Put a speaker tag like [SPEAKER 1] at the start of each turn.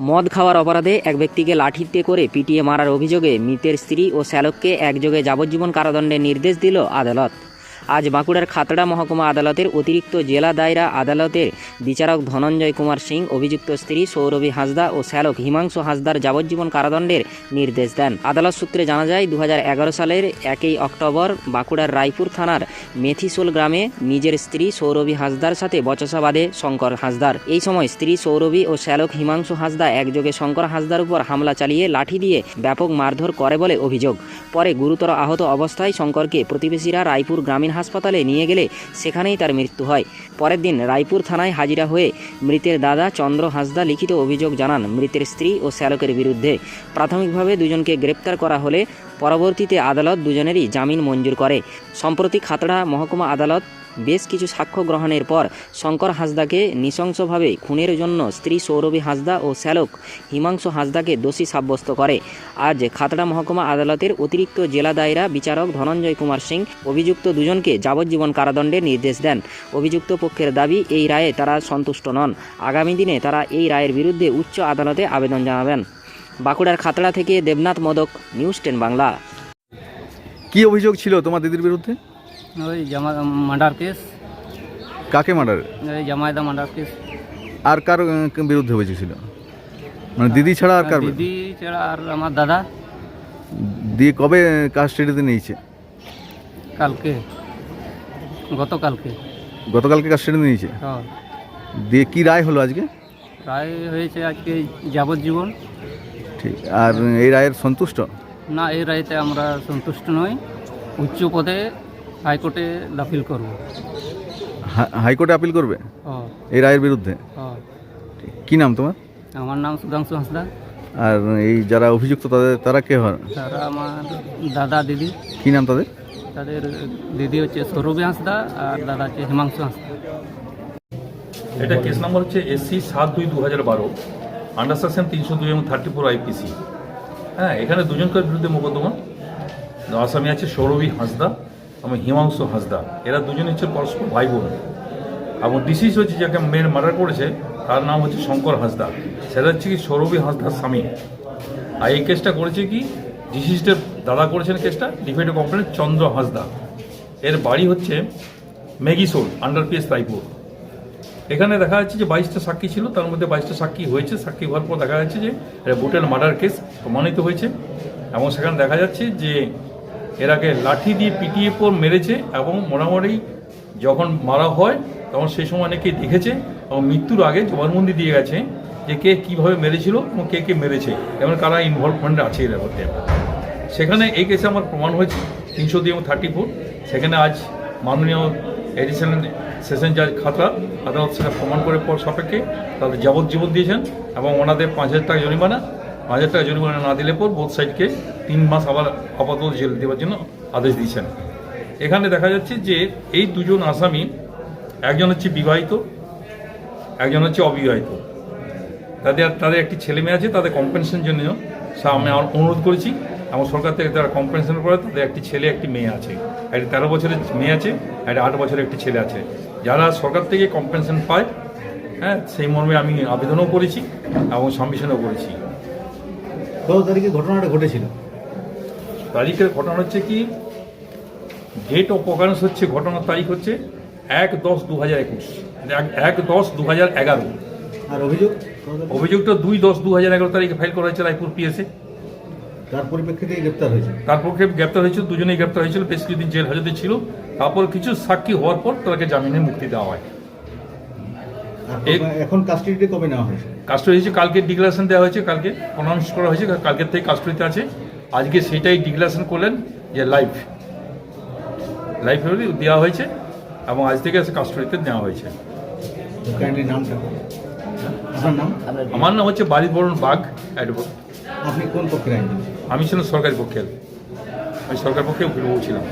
[SPEAKER 1] মদ খাওয়ার অপরাধে এক ব্যক্তিকে লাঠিতে করে পিটিয়ে মারার অভিযোগে মৃতের স্ত্রী ও শ্যালককে একযোগে যাবজ্জীবন কারাদণ্ডের নির্দেশ দিল আদালত। আজ বাঁকুড়ার খাতড়া মহকুমা আদালতের অতিরিক্ত জেলা দায়রা আদালতের বিচারক ধনঞ্জয় কুমার সিং, অভিযুক্ত স্ত্রী সৌরভী হাসদা ও শ্যালক হিমাংশু হাসদার যাবজ্জীবন কারাদণ্ডের নির্দেশ দেন। আদালত সূত্রে জানা যায় দু হাজার এগারো সালের একই অক্টোবর বাঁকুড়ার রায়পুর থানার মেথিসোল গ্রামে নিজের স্ত্রী সৌরভী হাসদার সাথে বচসা বাঁধে শঙ্কর হাসদার। এই সময় স্ত্রী সৌরভী ও শ্যালক হিমাংশু হাসদা একযোগে শঙ্কর হাসদার উপর হামলা চালিয়ে লাঠি দিয়ে ব্যাপক মারধর করে বলে অভিযোগ। পরে গুরুতর আহত অবস্থায় শঙ্করকে প্রতিবেশীরা রায়পুর গ্রামীণ হাসপাতালে নিয়ে গেলে সেখানেই তার মৃত্যু হয়। পরের দিন রায়পুর থানায় হাজিরা হয়ে মৃতের দাদা চন্দ্র হাসদা লিখিত অভিযোগ জানান মৃতের স্ত্রী ও শ্যালকের বিরুদ্ধে। প্রাথমিকভাবে দুজনকে গ্রেপ্তার করা হলে পরবর্তীতে আদালত দুজনেরই জামিন মঞ্জুর করে। সম্প্রতি খাতড়া মহকুমা আদালত বেশ কিছু সাক্ষ্য গ্রহণের পর শঙ্কর হাসদাকে নৃশংসভাবে খুনের জন্য স্ত্রী সৌরভী হাসদা ও শ্যালক হিমাংশু হাসদাকে দোষী সাব্যস্ত করে। আজ খাতড়া মহকুমা আদালতের অতিরিক্ত জেলা দায়রা বিচারক ধনঞ্জয় কুমার সিং অভিযুক্ত দুজনকে যাবজ্জীবন কারাদণ্ডের নির্দেশ দেন। অভিযুক্ত পক্ষের দাবি, এই রায়ে তারা সন্তুষ্ট নন। আগামী দিনে তারা এই রায়ের বিরুদ্ধে উচ্চ আদালতে আবেদন জানাবেন। বাঁকুড়ার খাতড়া থেকে দেবনাথ মদক, নিউজ টেন বাংলা।
[SPEAKER 2] কি অভিযোগ ছিল তোমার দিদির বিরুদ্ধে?
[SPEAKER 3] ওই জামা মার্ডার কেস।
[SPEAKER 2] কাকে মার্ডার?
[SPEAKER 3] ওই জামাইদা মার্ডার কেস।
[SPEAKER 2] আর কার বিরুদ্ধে অভিযোগ ছিল মানে দিদি ছাড়া আর কার
[SPEAKER 3] দিদি ছাড়া আর আমার দাদা।
[SPEAKER 2] দিয়ে কবে কাস্টাডিতে নিয়েছে?
[SPEAKER 3] কালকে। গতকালকে।
[SPEAKER 2] গতকালকে কাস্টাডিতে নিয়েছে?
[SPEAKER 3] হ্যাঁ।
[SPEAKER 2] দিয়ে কি রায় হলো আজকে?
[SPEAKER 3] রায় হয়েছে আজকে যাবজ্জীবন।
[SPEAKER 2] ঠিক আর এই রায়ের সন্তুষ্ট?
[SPEAKER 3] না এই রায়তে আমরা সন্তুষ্ট নই। উচ্চ পদে হাইকোর্টে দাখিল করব।
[SPEAKER 2] হাইকোর্টে আপিল করবে?
[SPEAKER 3] হ্যাঁ।
[SPEAKER 2] এই রায়ের বিরুদ্ধে?
[SPEAKER 3] হ্যাঁ।
[SPEAKER 2] কি নাম তোমার?
[SPEAKER 3] আমার নাম সুধাংশু হাঁসদা।
[SPEAKER 2] আর এই যারা অভিযুক্ত তাদের তারা কে হয়?
[SPEAKER 3] তারা আমার দাদা দিদি।
[SPEAKER 2] কি নাম তাদের?
[SPEAKER 3] তাদের দিদি হচ্ছে সৌরভী হাঁসদা আর দাদা হচ্ছে হিমাংশু হাঁসদা।
[SPEAKER 4] এটা কেস নাম্বার হচ্ছে এসসি সাত দুই দু হাজার বারো আন্ডার সেকশন তিনশো দুই এবং থার্টি ফোর আইপিসি হ্যাঁ এখানে দুজনকার বিরুদ্ধে মোকদ্দমা। আসামি আছে সৌরভী হাঁসদা এবং হিমাংশু হাঁসদা। এরা দুজন হচ্ছে পরস্পর ভাই বোন এবং ডিসিস হচ্ছে যাকে মেয়ের মার্ডার করেছে, তার নাম হচ্ছে শঙ্কর হাঁসদা। সেটা হচ্ছে কি সৌরভী হাঁসদার স্বামী। আর এই কেসটা করেছে কি ডিসিজটার দাদা করেছেন কেসটা ডিফেন্ড কমপ্লেন চন্দ্র হাঁসদা। এর বাড়ি হচ্ছে মেগিসোল আন্ডার পিএস রায়পুর। এখানে দেখা যাচ্ছে যে বাইশটা সাক্ষী ছিল, তার মধ্যে বাইশটা সাক্ষী হয়েছে। সাক্ষী হওয়ার পর দেখা যাচ্ছে যে এটা বুটেল মার্ডার কেস প্রমাণিত হয়েছে। এবং সেখানে দেখা যাচ্ছে যে এরাকে লাঠি দিয়ে পিটিয়ে পর মেরেছে এবং মোটামুটি যখন মারা হয়, তখন সেই সময় অনেকেই দেখেছে এবং মৃত্যুর আগে জবানবন্দি দিয়ে গেছে যে কে কীভাবে মেরেছিল এবং কে কে মেরেছে, এবং কারা ইনভলভমেন্ট আছে এর মধ্যে। সেখানে এই কেসে আমার প্রমাণ হয়েছে, তিনশো এবং থার্টি ফোর সেখানে আজ মাননীয় এডিশনাল সেশন জাজ খাতা আদালত সেটা প্রমাণ করে পর সাপেক্ষে তাদের যাবজ্জীবন দিয়েছেন এবং ওনাদের পাঁচ হাজার টাকা জরিমানা হাজার টাকা জরিমানা না দিলে পর বোধ সাইডকে তিন মাস আবার আপাতত জেল দেওয়ার জন্য আদেশ দিয়েছেন। এখানে দেখা যাচ্ছে যে এই দুজন আসামি, একজন হচ্ছে বিবাহিত, একজন হচ্ছে অবিবাহিত। তাদের তাদের একটি ছেলে মেয়ে আছে, তাদের কম্পেনশনের জন্য আমি অনুরোধ করেছি। এবং সরকার থেকে তারা কম্পেনশন করে তাদের একটি ছেলে, একটি মেয়ে আছে। একটি তেরো বছরের মেয়ে আছে একটি আট বছরের একটি ছেলে আছে। যারা সরকার থেকে কম্পেনশন পায় হ্যাঁ সেই মর্মে আমি আবেদনও করেছি এবং সাবমিশনও করেছি।
[SPEAKER 5] কত তারিখে ঘটনাটা ঘটেছিল।
[SPEAKER 4] তারিখের ঘটনা হচ্ছে কি? ডেট অফ অকারেন্স হচ্ছে ঘটনার তারিখ হচ্ছে এক দশ দু হাজার একুশ। এক- এক দশ দু হাজার এগারো।
[SPEAKER 5] আর অভিযোগ?
[SPEAKER 4] অভিযোগটা দুই দশ দু হাজার এগারো তারিখে ফাইল করা হয়েছে রায়পুর পিএসএ
[SPEAKER 5] তার পরিপ্রেক্ষিতে গ্রেপ্তার হয়েছে।
[SPEAKER 4] তারপর কে গ্রেপ্তার হয়েছিল দুজনেই গ্রেপ্তার হয়েছিল বেশ কিছুদিন জেল হাজতে ছিল। তারপর কিছু সাক্ষী হওয়ার পর তাদেরকে জামিনে মুক্তি দেওয়া হয়।
[SPEAKER 5] এখন কাস্টডিতে কবে নেওয়া হয়েছে?
[SPEAKER 4] কাস্টডি হয়েছে কালকে ডিক্লারেশন দেওয়া হয়েছে কালকে প্রনাউন্স করা হয়েছে কালকের থেকে কাস্টডিতে আছে। আজকে সেটাই ডিক্লারেশন করলেন যে লাইফ লাইফ দেওয়া হয়েছে এবং আজ থেকে কাস্টডিতে নেওয়া হয়েছে।
[SPEAKER 5] নামটা। নাম?
[SPEAKER 4] আমার নাম হচ্ছে বাড়ি বরণ বাঘ অ্যাডভোকেট
[SPEAKER 5] আপনি কোন পক্ষের
[SPEAKER 4] আমি ছিলাম সরকারি পক্ষের। আমি সরকার পক্ষে উকিল ছিলাম.